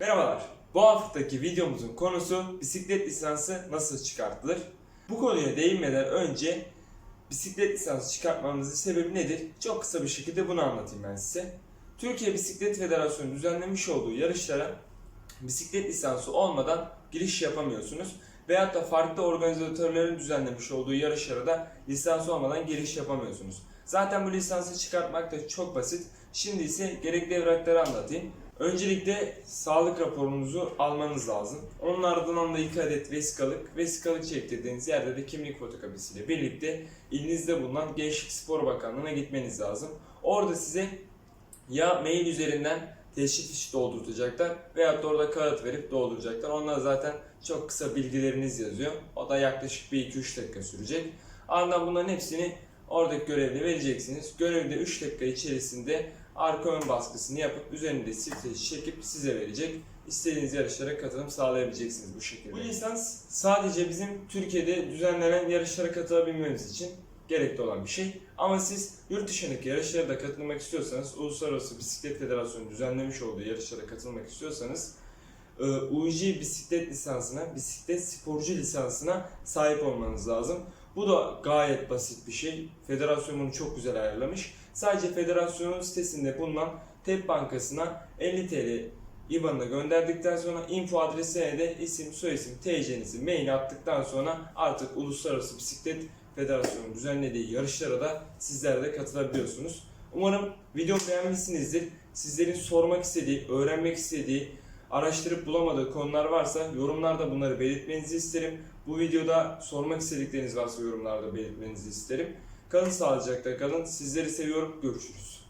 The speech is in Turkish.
Merhabalar. Bu haftaki videomuzun konusu bisiklet lisansı nasıl çıkartılır? Bu konuya değinmeden önce bisiklet lisansı çıkartmamızın sebebi nedir? Çok kısa bir şekilde bunu anlatayım ben size. Türkiye Bisiklet Federasyonu düzenlemiş olduğu yarışlara bisiklet lisansı olmadan giriş yapamıyorsunuz. Veyahut da farklı organizatörlerin düzenlemiş olduğu yarışlara da lisans olmadan giriş yapamıyorsunuz. Zaten bu lisansı çıkartmak da çok basit. Şimdi ise gerekli evrakları anlatayım. Öncelikle sağlık raporunuzu almanız lazım. Onun ardından da 2 adet vesikalık, vesikalık çektirdiğiniz yerde de kimlik fotokopisiyle birlikte ilinizde bulunan Gençlik Spor Bakanlığı'na gitmeniz lazım. Orada size ya mail üzerinden teşhis işi doldurtacaklar veyahut da orada kağıt verip dolduracaklar. Onlar zaten çok kısa bilgileriniz yazıyor. O da yaklaşık bir 2-3 dakika sürecek. Ardından bunların hepsini oradaki görevli vereceksiniz. Görevli 3 dakika içerisinde arka ön baskısını yapıp üzerinde streç çekip size verecek. İstediğiniz yarışlara katılım sağlayabileceksiniz bu şekilde. Bu lisans sadece bizim Türkiye'de düzenlenen yarışlara katılabilmemiz için gerekli olan bir şey. Ama siz yurt dışındaki yarışlara da katılmak istiyorsanız, Uluslararası Bisiklet Federasyonu düzenlemiş olduğu yarışlara katılmak istiyorsanız, e, UJ bisiklet lisansına, bisiklet sporcu lisansına sahip olmanız lazım. Bu da gayet basit bir şey. Federasyon bunu çok güzel ayarlamış. Sadece federasyonun sitesinde bulunan TEP bankasına 50 TL IBAN'ına gönderdikten sonra info adresine de isim, soyisim, TC'nizi mail attıktan sonra artık Uluslararası Bisiklet Federasyonu düzenlediği yarışlara da sizler de katılabiliyorsunuz. Umarım videomu beğenmişsinizdir. Sizlerin sormak istediği, öğrenmek istediği, araştırıp bulamadığı konular varsa yorumlarda bunları belirtmenizi isterim. Bu videoda sormak istedikleriniz varsa yorumlarda belirtmenizi isterim. Kalın sağlıcakla kalın. Sizleri seviyorum. Görüşürüz.